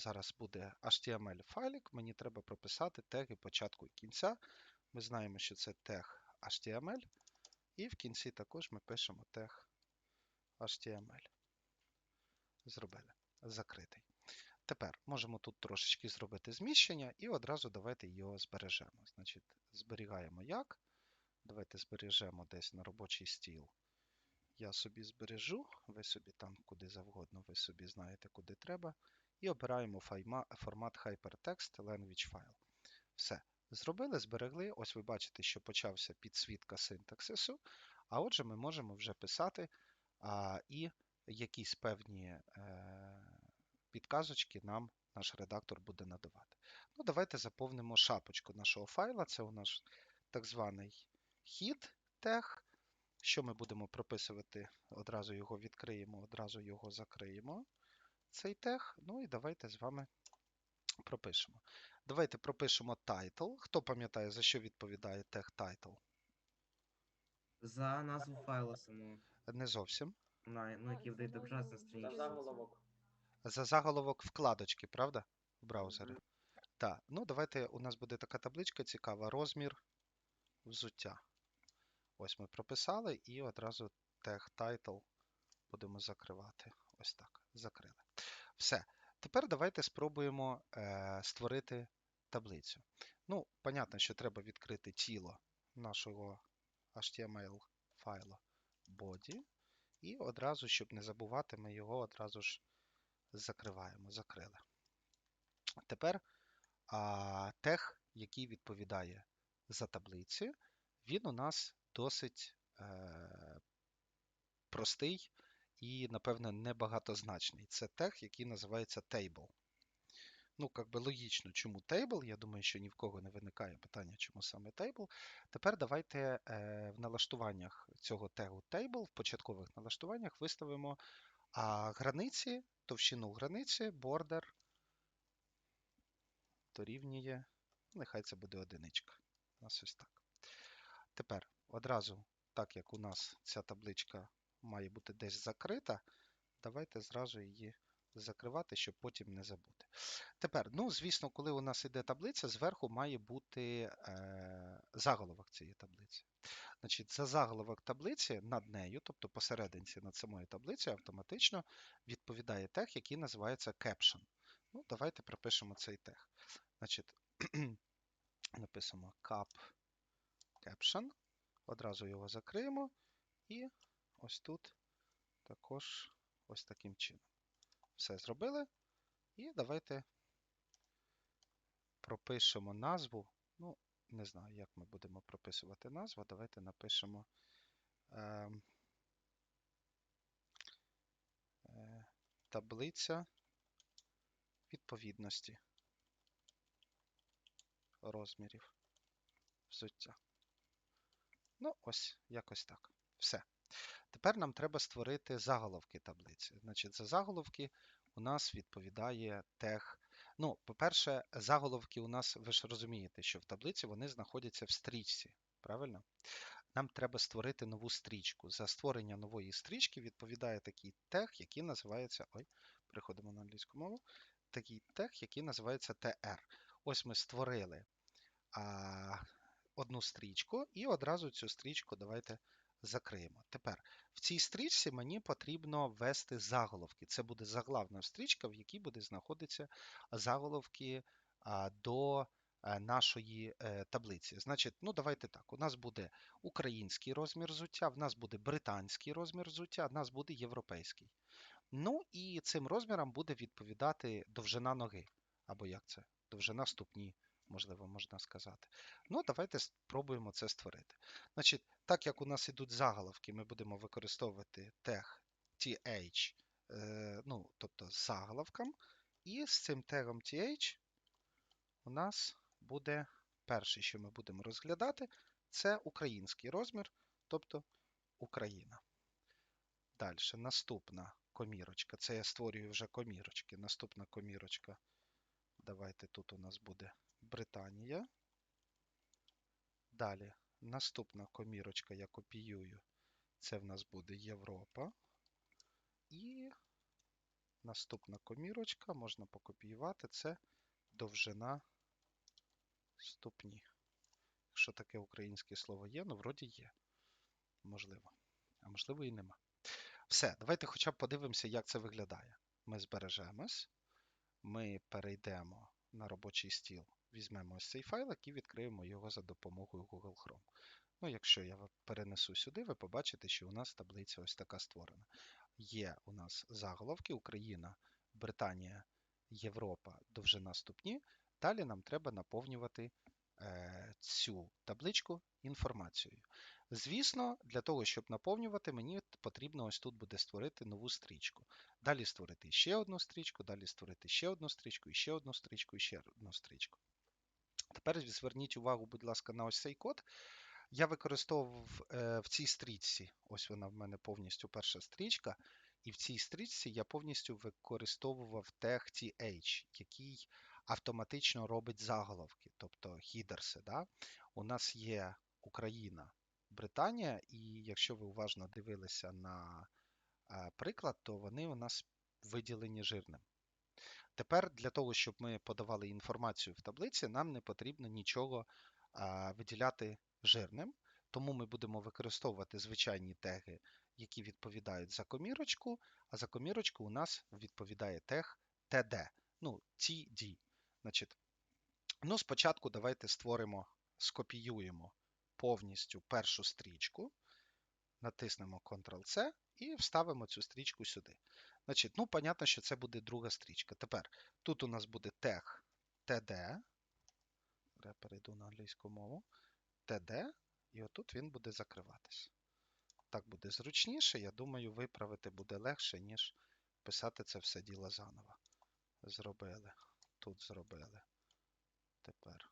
зараз буде HTML файлик, мені треба прописати теги початку і кінця. Ми знаємо, що це тег HTML. І в кінці також ми пишемо тег HTML. Зробили. Закритий. Тепер можемо тут трошечки зробити зміщення і одразу давайте його збережемо. Значить, зберігаємо як. Давайте збережемо десь на робочий стіл. Я собі збережу, ви собі там куди завгодно, ви собі знаєте, куди треба. І обираємо формат Hypertext Language File. Все. Зробили, зберегли. Ось ви бачите, що почався підсвітка синтаксису. А отже, ми можемо вже писати а, і якісь певні е, підказочки нам наш редактор буде надавати. Ну, Давайте заповнимо шапочку нашого файла. Це у нас так званий хід тег. Що ми будемо прописувати? Одразу його відкриємо, одразу його закриємо. Цей тег. Ну і давайте з вами пропишемо. Давайте пропишемо title. Хто пам'ятає, за що відповідає тег title? За назву файла самого. Не зовсім. На, ну, який буде відображатися на За заголовок. За заголовок вкладочки, правда? В браузері. Так, ну давайте у нас буде така табличка цікава. Розмір взуття. Ось ми прописали і одразу тег title будемо закривати. Ось так. Закрили. Все. Тепер давайте спробуємо е, створити таблицю. Ну, понятно, що треба відкрити тіло нашого HTML файлу body. І одразу, щоб не забувати, ми його одразу ж закриваємо. Закрили. Тепер а, тег, який відповідає за таблицю, він у нас досить е, простий і, напевне, небагатозначний. Це тег, який називається table. Ну, як би логічно, чому table. Я думаю, що ні в кого не виникає питання, чому саме table. Тепер давайте е, в налаштуваннях цього тегу table, в початкових налаштуваннях виставимо границі, товщину границі, border дорівнює, нехай це буде одиничка. У нас ось так. Тепер одразу, так як у нас ця табличка має бути десь закрита, давайте зразу її закривати, щоб потім не забути. Тепер, ну, звісно, коли у нас йде таблиця, зверху має бути е, заголовок цієї таблиці. Значить, За заголовок таблиці над нею, тобто посерединці над самою таблицею, автоматично відповідає тег, який називається caption. Ну, Давайте пропишемо цей тег. Значить, написано cap caption. Одразу його закриємо. І ось тут також ось таким чином. Все зробили. І давайте пропишемо назву. Ну, не знаю, як ми будемо прописувати назву. Давайте напишемо е, е, таблиця відповідності розмірів взуття. Ну, ось якось так. Все. Тепер нам треба створити заголовки таблиці. Значить, за заголовки у нас відповідає тег. Ну, по-перше, заголовки у нас, ви ж розумієте, що в таблиці вони знаходяться в стрічці. Правильно? Нам треба створити нову стрічку. За створення нової стрічки відповідає такий тег, який називається. Ой, переходимо на англійську мову. Такий тег, який називається TR. Ось ми створили а, одну стрічку, і одразу цю стрічку давайте закриємо. Тепер в цій стрічці мені потрібно ввести заголовки. Це буде заглавна стрічка, в якій буде знаходитися заголовки до нашої е, таблиці. Значить, ну давайте так. У нас буде український розмір взуття, в нас буде британський розмір взуття, в нас буде європейський. Ну і цим розмірам буде відповідати довжина ноги. Або як це? Довжина ступні можливо, можна сказати. Ну, давайте спробуємо це створити. Значить, так як у нас йдуть заголовки, ми будемо використовувати тег th, е, ну, тобто з заголовком. І з цим тегом th у нас буде перше, що ми будемо розглядати, це український розмір, тобто Україна. Далі, наступна комірочка. Це я створюю вже комірочки. Наступна комірочка. Давайте тут у нас буде Британія. Далі наступна комірочка я копіюю. Це в нас буде Європа. І Наступна комірочка, можна покопіювати, це довжина ступні. Якщо таке українське слово є, ну вроді є. Можливо. А можливо і нема. Все, давайте хоча б подивимося, як це виглядає. Ми збережемось, ми перейдемо на робочий стіл, візьмемо ось цей файлик і відкриємо його за допомогою Google Chrome. Ну, якщо я перенесу сюди, ви побачите, що у нас таблиця ось така створена. Є у нас заголовки Україна, Британія, Європа, довжина ступні. Далі нам треба наповнювати е, цю табличку інформацією. Звісно, для того, щоб наповнювати, мені потрібно ось тут буде створити нову стрічку. Далі створити ще одну стрічку, далі створити ще одну стрічку, ще одну стрічку, і ще одну стрічку. Тепер зверніть увагу, будь ласка, на ось цей код. Я використовував е, в цій стрічці, ось вона в мене повністю перша стрічка, і в цій стрічці я повністю використовував TH, який автоматично робить заголовки, тобто хідерси. Да? У нас є Україна, Британія, і якщо ви уважно дивилися на е, приклад, то вони у нас виділені жирним. Тепер для того, щоб ми подавали інформацію в таблиці, нам не потрібно нічого виділяти жирним, тому ми будемо використовувати звичайні теги, які відповідають за комірочку, а за комірочку у нас відповідає тег TD, ну, TD. Ну, спочатку давайте створимо, скопіюємо повністю першу стрічку, натиснемо Ctrl-C і вставимо цю стрічку сюди. Значить, ну, понятно, що це буде друга стрічка. Тепер тут у нас буде тег TD. Я перейду на англійську мову. TD, і отут він буде закриватись. Так буде зручніше. Я думаю, виправити буде легше, ніж писати це все діло заново. Зробили. Тут зробили. Тепер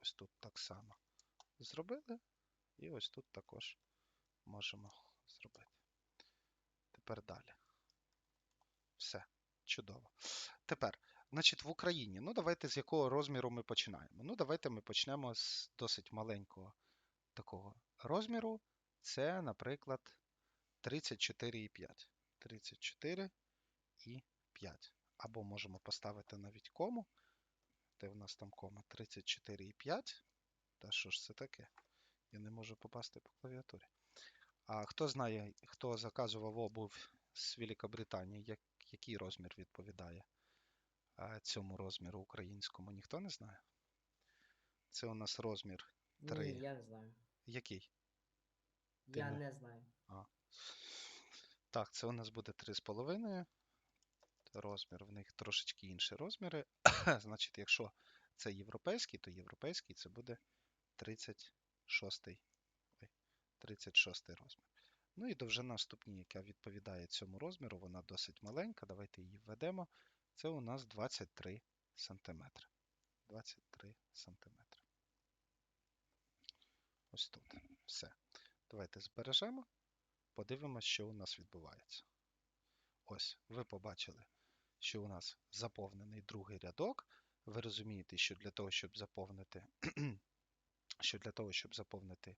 ось тут так само зробили. І ось тут також можемо зробити. Тепер далі. Все, чудово. Тепер, значить, в Україні. Ну, давайте з якого розміру ми починаємо. Ну, давайте ми почнемо з досить маленького такого розміру. Це, наприклад, 34,5. 34,5. Або можемо поставити навіть кому. Де в нас там кома? 34,5. Та що ж це таке? Я не можу попасти по клавіатурі. А хто знає, хто заказував обув з Великобританії, який розмір відповідає цьому розміру українському? Ніхто не знає? Це у нас розмір. Три. Ні, я не знаю. Який? Ти Я не- не знаю. Так, це у нас буде 3,5. Розмір, в них трошечки інші розміри. Значить, якщо це європейський, то європейський це буде 36, ой, 36 розмір. Ну і довжина ступні, яка відповідає цьому розміру, вона досить маленька. Давайте її введемо. Це у нас 23 см. 23 см. Ось тут. Все. Давайте збережемо. Подивимось, що у нас відбувається. Ось, ви побачили, що у нас заповнений другий рядок. Ви розумієте, що для того, щоб заповнити, що для того, щоб заповнити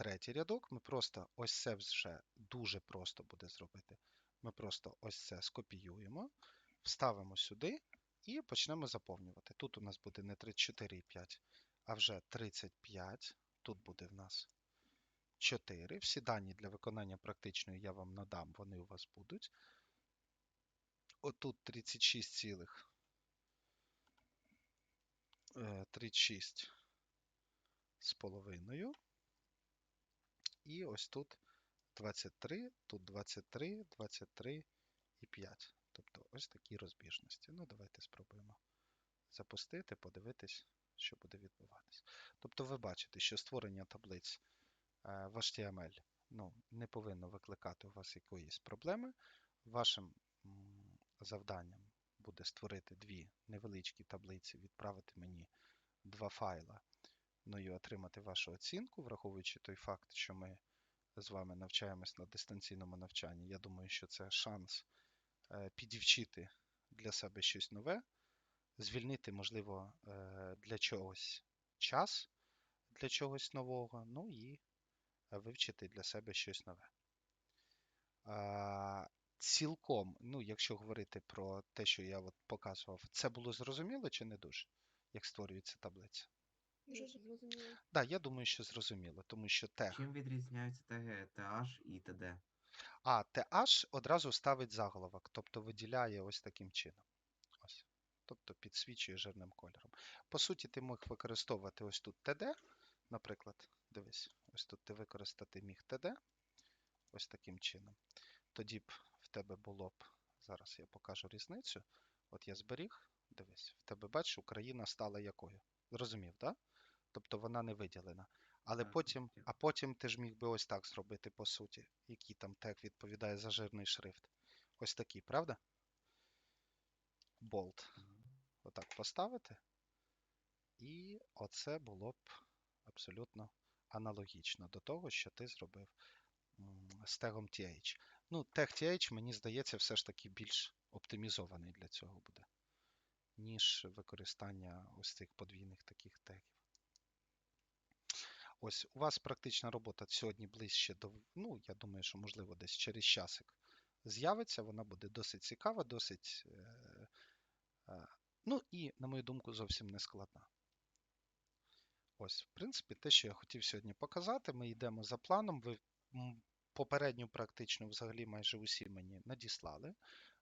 третій рядок, ми просто ось це вже дуже просто буде зробити. Ми просто ось це скопіюємо, вставимо сюди і почнемо заповнювати. Тут у нас буде не 34,5, а вже 35. Тут буде в нас 4. Всі дані для виконання практичної я вам надам, вони у вас будуть. Отут 36 цілих. е, 36 з половиною. І ось тут 23, тут 23, 23 і 5. Тобто ось такі розбіжності. Ну, давайте спробуємо запустити, подивитись, що буде відбуватись. Тобто ви бачите, що створення таблиць е, в HTML ну, не повинно викликати у вас якоїсь проблеми. Вашим завданням буде створити дві невеличкі таблиці, відправити мені два файла, і отримати вашу оцінку, враховуючи той факт, що ми з вами навчаємось на дистанційному навчанні. Я думаю, що це шанс е, підівчити для себе щось нове, звільнити, можливо, е, для чогось час для чогось нового, ну і вивчити для себе щось нове. Цілком, ну, якщо говорити про те, що я от показував, це було зрозуміло чи не дуже, як створюється таблиця? Зрозуміло. Так, да, я думаю, що зрозуміло, тому що тег. Чим відрізняються теги TH і TD? А, TH одразу ставить заголовок, тобто виділяє ось таким чином. Ось. Тобто підсвічує жирним кольором. По суті, ти міг використовувати ось тут TD, наприклад, дивись, ось тут ти використати міг TD, ось таким чином. Тоді б в тебе було б, зараз я покажу різницю. От я зберіг, дивись, в тебе бачиш, Україна стала якою? Зрозумів, так? Да? Тобто вона не виділена. Але Так, потім, а потім ти ж міг би ось так зробити, по суті, який там тег відповідає за жирний шрифт. Ось такий, правда? Болт. Отак поставити. І оце було б абсолютно аналогічно до того, що ти зробив з тегом TH. Ну, тег TH, мені здається, все ж таки більш оптимізований для цього буде, ніж використання ось цих подвійних таких тегів. Ось у вас практична робота сьогодні ближче до, ну, я думаю, що можливо десь через часик з'явиться. Вона буде досить цікава, досить, е, е, ну і, на мою думку, зовсім не складна. Ось, в принципі, те, що я хотів сьогодні показати. Ми йдемо за планом. Ви попередню практичну взагалі майже усі мені надіслали.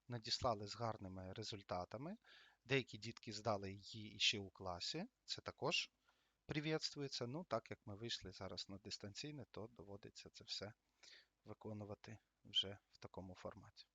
Надіслали з гарними результатами. Деякі дітки здали її іще у класі. Це також привітствується. Ну, так як ми вийшли зараз на дистанційне, то доводиться це все виконувати вже в такому форматі.